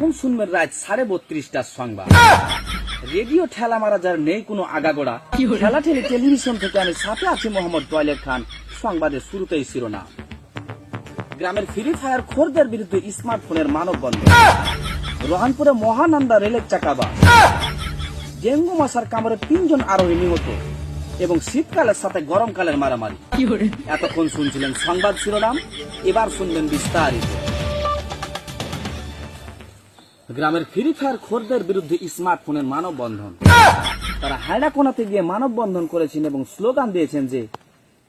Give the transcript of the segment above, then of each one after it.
এখন শুনবেন রাত সাড়ে বত্রিশটার সংবাদ। রেডিও ঠেলা মারা যার নেই কোনো আগাগোড়া। ঠেলা ঠেলে টেলিভিশন থেকে আমি সাথে আছি মোহাম্মদ টয়লেট খান। সংবাদের শুরুতেই শিরোনাম। গ্রামের ফ্রি ফায়ার খোরদের বিরুদ্ধে স্মার্টফোনের মানববন্ধন। রহানপুরে মহানন্দা রেলের চাকাবা ডেঙ্গু মশার কামড়ে তিনজন আরোহী নিহত এবং শীতকালের সাথে গরমকালের মারামারি। এতক্ষণ শুনছিলেন সংবাদ শিরোনাম এবার শুনবেন বিস্তারিত। গ্রামের ফ্রি ফায়ার খোরদের বিরুদ্ধে স্মার্টফোনের মানববন্ধন। তারা হায়রাকোনাতে গিয়ে মানববন্ধন করেছেন এবং স্লোগান দিয়েছেন যে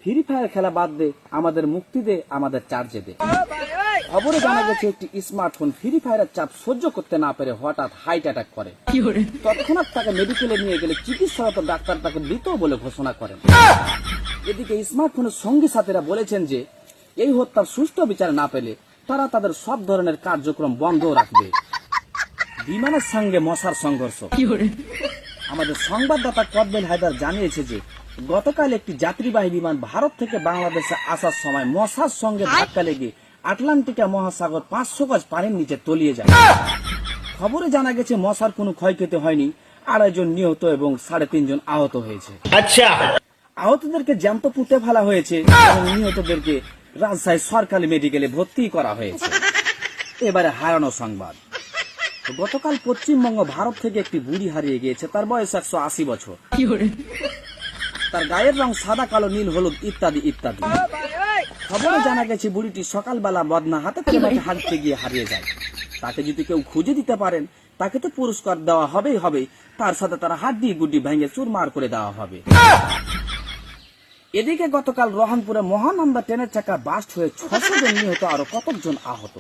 ফ্রি ফায়ার খেলা বাদ দে আমাদের মুক্তি দে আমাদের চার্জে দে। খবরে জানা গেছে একটি স্মার্টফোন ফ্রি ফায়ারের চাপ সহ্য করতে না পেরে হঠাৎ হার্ট অ্যাটাক করে। তৎক্ষণাৎ তাকে মেডিকেলে নিয়ে গেলে চিকিৎসারত ডাক্তার তাকে মৃত বলে ঘোষণা করেন। এদিকে স্মার্টফোনের সঙ্গী সাথীরা বলেছেন যে এই হত্যার সুষ্ঠু বিচার না পেলে তারা তাদের সব ধরনের কার্যক্রম বন্ধ রাখবে। বিমানের সঙ্গে মশার সংঘর্ষ। আমাদের সংবাদদাতা কদবেল হায়দার জানিয়েছে যে গতকাল একটি যাত্রীবাহী বিমান ভারত থেকে বাংলাদেশে আসার সময় মশার সঙ্গে ধাক্কা লেগে আটলান্টিকা মহাসাগর পাঁচশো গজ পানির নিচে তলিয়ে যায়। খবরে জানা গেছে মশার কোনো ক্ষয়ক্ষতি হয়নি। আড়াইজন নিহত এবং সাড়ে তিনজন আহত হয়েছে। আচ্ছা। আহতদেরকে জ্যান্ত পুঁতে ফেলা হয়েছে এবং নিহতদেরকে রাজশাহী সরকারি মেডিকেলে ভর্তি করা হয়েছে। এবারে হারানো সংবাদ। গতকাল পশ্চিমবঙ্গ ভারত থেকে একটি বুড়ি হারিয়ে গিয়েছে। তার বয়স একশো আশি বছর। তার গায়ের রং সাদা কালো নীল হলুদ ইত্যাদি ইত্যাদি। খবরে জানা গেছে বুড়িটি সকালবেলা বদনা হাতে করে? মাঠে হাঁটতে গিয়ে হারিয়ে যায়। তাকে যদি কেউ খুঁজে দিতে পারেন তাকে তো পুরস্কার দেওয়া হবেই হবে তার সাথে তার দিয়ে গুড্ডি ভেঙে চুরমার করে দেওয়া হবে। এদিকে গতকাল রহনপুরে মহানন্দা ট্রেনের চাকা বাস্ট হয়ে ছশো জন নিহত আরও কতজন আহত?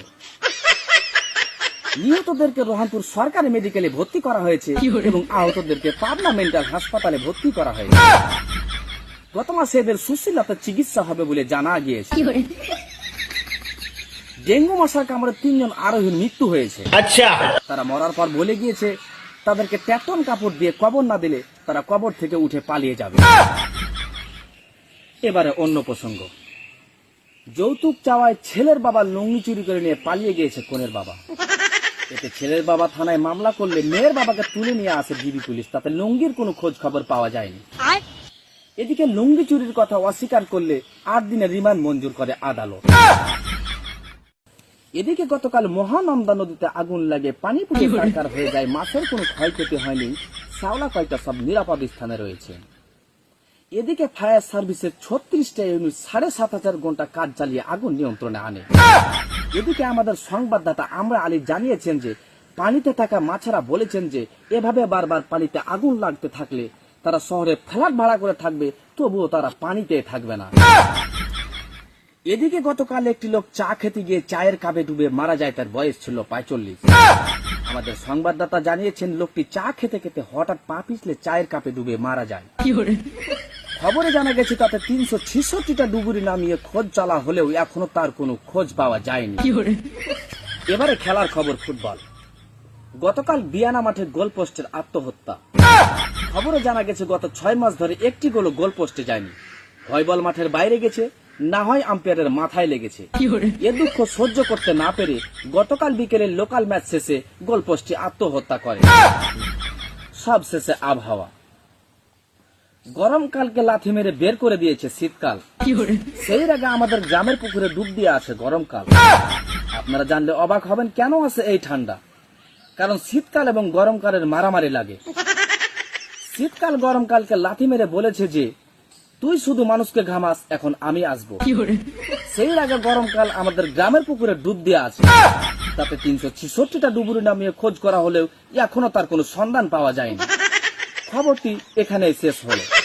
নিহতদেরকে রহনপুর সরকারি মেডিকেলে ভর্তি করা হয়েছে এবং আহতদেরকে পাবনা মেন্টাল হাসপাতালে ভর্তি করা হয়েছে। গত মাসে এদের সুশীলতার চিকিৎসা হবে বলে জানা গিয়েছে। ডেঙ্গু মশার কামড়ে তিনজন আরোহীর মৃত্যু হয়েছে। আচ্ছা। তারা মরার পর বলে গিয়েছে তাদেরকে ট্যাটন কাপড় দিয়ে কবর না দিলে তারা কবর থেকে উঠে পালিয়ে যাবে। এবারে অন্য প্রসঙ্গ। যৌতুক চাওয়ায় ছেলের বাবা লুঙ্গি চুরি করে নিয়ে পালিয়ে গিয়েছে কোনের বাবা। এতে ছেলের বাবা থানায় মামলা করলে মেয়ের বাবাকে তুলে নিয়ে আসে ডিবি পুলিশ। তাতে লুঙ্গির কোনো খোঁজ খবর পাওয়া যায়নি। এদিকে লুঙ্গি চুরির কথা অস্বীকার করলে আট দিনের রিমান্ড মঞ্জুর করে আদালত। এদিকে গতকাল মহানন্দা নদীতে আগুন লাগে পানি পুড়ে সরকার হয়ে যায় মাছের কোনো ক্ষয়ক্ষতি হয়নি শাওলা কয়টা সব নিরাপদ স্থানে রয়েছে। এদিকে ফায়ার সার্ভিসের ছত্রিশটা ইউনিট সাড়ে সাত হাজার ঘণ্টা কাজ চালিয়ে আগুন নিয়ন্ত্রণে আনে। এদিকে আমাদের সংবাদদাতা আমরা আলী জানিয়েছেন যে, পানিতে থাকা মাছেরা বলেছেন যে, এভাবে বারবার পানিতে আগুন লাগতে থাকলে তারা শহরে ফ্ল্যাট ভাড়া করে থাকবে, তবুও তারা পানিতে থাকবে না। এদিকে গতকাল একটি লোক চা খেতে গিয়ে চায়ের কাপে ডুবে মারা যায়, তার বয়স ছিল পঁয়তাল্লিশ। আমাদের সংবাদদাতা জানিয়েছেন, লোকটি চা খেতে খেতে হঠাৎ পা পিছলে চায়ের কাপে ডুবে মারা যায়। খবরে জানা গেছে তাতে তিনশো ছেষট্টিটা ডুবুরি নামিয়ে খোঁজ চালা হলেও এখনও তার কোনো খোঁজ পাওয়া যায়নি। এবারে খেলার খবর ফুটবল। গতকাল বিয়ানা মাঠে গোল পোস্টের আত্মহত্যা। খবরে জানা গেছে গত ছয় মাস ধরে একটি গোলও গোল পোস্টে যায়নি। হয় বল মাঠের বাইরে গেছে না হয় আম্পায়ারের মাথায় লেগেছে। এ দুঃখ সহ্য করতে না পেরে গতকাল বিকেলে লোকাল ম্যাচ শেষে গোল পোস্টে আত্মহত্যা করে। সব শেষে আবহাওয়া। গরমকালকে লাথি মেরে বের করে দিয়েছে শীতকাল। সেই আগে আমাদের গ্রামের পুকুরে ডুব দিয়ে আছে গরমকাল আপনারা জানলে অবাক হবেন, কেন আছে এই ঠান্ডা? কারণ শীতকাল এবং গরমকালের মারামারি লাগে। শীতকাল গরমকালকে লাথি মেরে বলেছে যে, তুই শুধু মানুষকে ঘামাস, এখন আমি আসব। সেই আগে গরমকাল আমাদের গ্রামের পুকুরে ডুব দিয়ে আছে। তাতে তিনশো ছেষট্টিটা ডুবুরি নামিয়ে খোঁজ করা হলেও এখনও তার কোনো সন্ধান পাওয়া যায়নি। খবরটি এখানেই শেষ হলো।